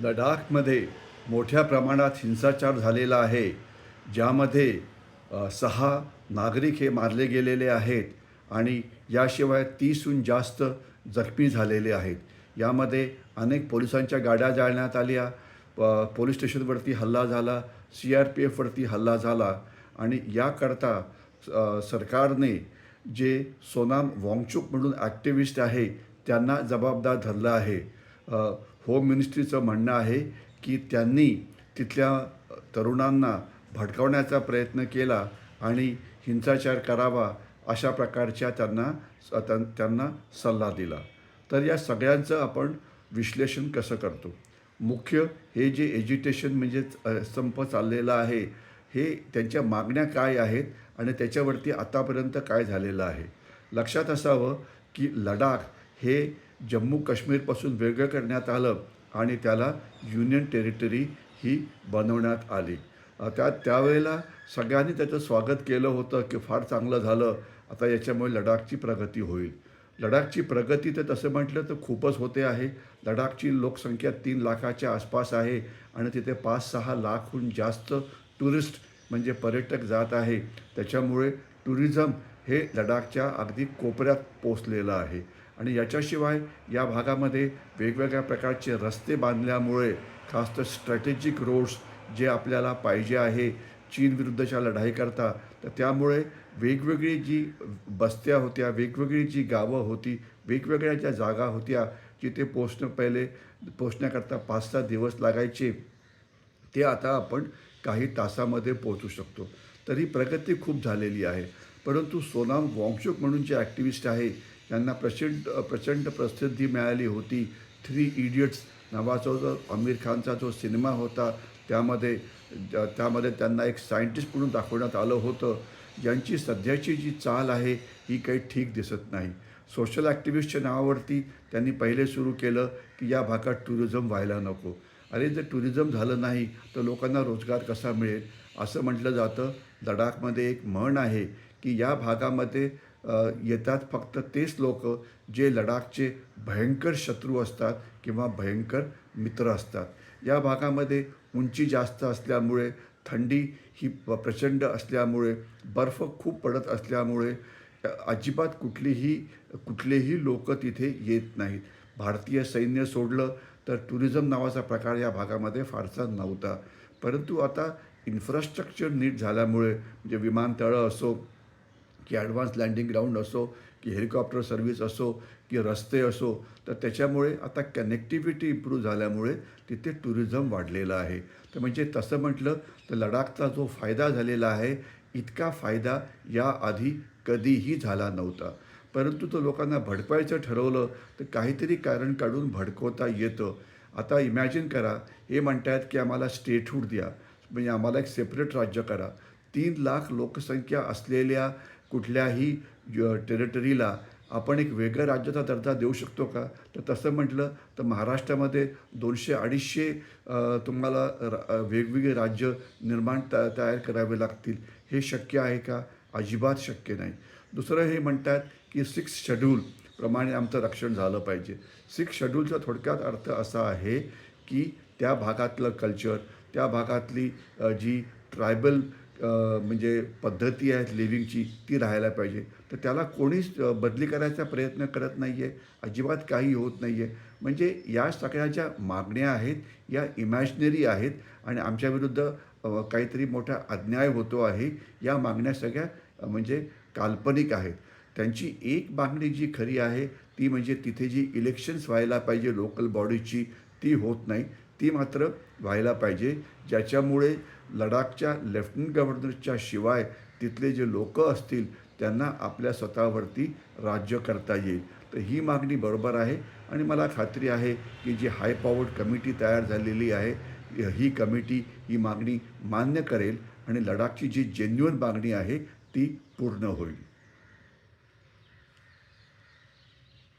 लडाखमध्ये मोठ्या प्रमाणात हिंसाचार झालेला आहे ज्यामध्ये सहा नागरिक हे मारले गेलेले आहेत आणि याशिवाय तीसहून जास्त जखमी झालेले आहेत. यामध्ये अनेक पोलिसांच्या गाड्या जाळण्यात आल्या प- पोलीस स्टेशनवरती हल्ला झाला सी आर पी एफवरती हल्ला झाला आणि याकरता सरकारने जे सोनाम वांगचूक म्हणून ॲक्टिव्हिस्ट आहे त्यांना जबाबदार धरलं आहे. होम मिनिस्ट्रीचं म्हणणं आहे की त्यांनी तिथल्या तरुणांना भडकवण्याचा प्रयत्न केला आणि हिंसाचार करावा अशा प्रकारच्या त्यांना त्यां- त्यांना सल्ला दिला. तर या सगळ्यांचं आपण विश्लेषण कसं करतो? मुख्य हे जे एज्युटेशन म्हणजेच संप चाललेला आहे हे त्यांच्या मागण्या काय आहेत आणि त्याच्यावरती आतापर्यंत काय झालेलं आहे? लक्षात असावं की लडाख हे जम्मू काश्मीरपासून वेगळं करण्यात आलं आणि त्याला युनियन टेरिटरी ही बनवण्यात आली. त्या त्यावेळेला सगळ्यांनी त्याचं स्वागत केलं होतं की फार चांगलं झालं. आता याच्यामुळे लडाखची प्रगती होईल. लडाखची प्रगती तर तसं म्हटलं तर खूपच होते आहे. लडाखची लोकसंख्या तीन लाखाच्या आसपास आहे आणि तिथे पाच सहा लाखहून जास्त टुरिस्ट म्हणजे पर्यटक जात आहे. त्याच्यामुळे टुरिझम हे लडाखच्या अगदी कोपऱ्यात पोचलेलं आहे. आणि याच्याशिवाय या भागामध्ये वेगवेगळ्या प्रकारचे रस्ते बांधल्यामुळे खास तर स्ट्रॅटेजिक रोड्स जे आपल्याला पाहिजे आहे चीन विरुद्धच्या लढाईकरता तर त्यामुळे वेगवेगळी जी बस्त्या होत्या वेगवेगळी जी गावं होती वेगवेगळ्या ज्या जागा होत्या जिथे पोचणं पहिले पोचण्याकरता पाच सहा दिवस लागायचे ते आता आपण काही तासामध्ये पोहोचू शकतो. तर ही प्रगती खूप झालेली आहे. परंतु सोनाम वॉंगचुक म्हणून जे ॲक्टिव्हिस्ट आहे त्यांना प्रचंड प्रचंड प्रसिद्धी मिळाली होती. थ्री इडियट्स नावाचा जो आमिर खानचा जो सिनेमा होता त्यामध्ये ज- त्यामध्ये त्यांना एक सायंटिस्ट म्हणून दाखवण्यात आलं होतं. ज्यांची सध्याची जी चाल आहे ही काही ठीक दिसत नाही. सोशल ॲक्टिव्हिस्टच्या नावावरती त्यांनी पहिले सुरू केलं की या भागात टुरिझम व्हायला नको. अरे जर टुरिझम झालं नाही तर लोकांना रोजगार कसा मिळेल? असं म्हटलं जातं. लडाखमध्ये एक म्हण आहे की या भागामध्ये येतात फक्त तेच लोक जे लडाखचे भयंकर शत्रू असतात किंवा भयंकर मित्र असतात. या भागामध्ये उंची जास्त असल्यामुळे थंडी ही प- प्रचंड असल्यामुळे बर्फ खूप पडत असल्यामुळे अजिबात कुठलीही कुठलेही लोक तिथे येत नाहीत. भारतीय सैन्य सोडलं तर टुरिझम नावाचा प्रकार या भागामध्ये फारसा नव्हता. परंतु आता इन्फ्रास्ट्रक्चर नीट झाल्यामुळे म्हणजे विमानतळं असो की ॲडव्हान्स लँडिंग ग्राउंड असो की हेलिकॉप्टर सर्व्हिस असो की रस्ते असो तर त्याच्यामुळे आता कनेक्टिव्हिटी इम्प्रूव्ह झाल्यामुळे तिथे टुरिझम वाढलेलं आहे. तर म्हणजे तसं म्हटलं तर लडाखचा जो फायदा झालेला आहे इतका फायदा याआधी कधीही झाला नव्हता. परंतु तो लोकांना भडकवायचं ठरवलं तर काहीतरी कारण काढून भडकवता येतं. आता इमॅजिन करा हे म्हणतात की आम्हाला स्टेटहूड द्या. म्हणजे आम्हाला एक सेपरेट राज्य करा. तीन लाख लोकसंख्या असलेल्या कुठल्याही टेरिटरीला आपण एक वेगळ्या राज्याचा दर्जा देऊ शकतो का? तर तसं म्हटलं तर महाराष्ट्रामध्ये दोनशे अडीचशे तुम्हाला र- वेगवेगळे राज्य निर्माण त तयार करावे लागतील. हे शक्य आहे का? अजिबात शक्य नाही. दुसरं हे म्हणतात की सिक्स शेड्यूल प्रमाणे आमचं रक्षण झालं पाहिजे. सिक्स शेड्यूलचा थोडक्यात अर्थ असा आहे की त्या भागातलं कल्चर त्या भागातली जी ट्रायबल म्हणजे पद्धती आहेत लिव्हिंगची ती राहायला पाहिजे. तर त्याला कोणीच बदली करायचा प्रयत्न करत नाही आहे अजिबात काही होत नाही आहे म्हणजे या सगळ्या ज्या मागण्या आहेत या इमॅजिनरी आहेत आणि आमच्या विरुद्ध काहीतरी मोठा अन्याय होतो आहे या मागण्या सगळ्या म्हणजे काल्पनिक आहेत. त्यांची एक मागणी जी खरी आहे ती म्हणजे तिथे जी इलेक्शन्स व्हायला पाहिजे लोकल बॉडीची ती होत नाही. ती मात्र व्हायला पाहिजे. ज्याच्यामुळे लडाखच्या लेफ्टनंट गव्हर्नरच्या शिवाय तिथले जे लोक असतील त्यांना आपल्या स्वतःवरती राज्य करता येईल. तर ही मागणी बरोबर आहे. आणि मला खात्री आहे की जी हाय पॉवर्ड कमिटी तयार झालेली आहे ही कमिटी ही मागणी मान्य करेल. आणि लडाखची जी जेन्युअन मागणी आहे ती पूर्ण होईल.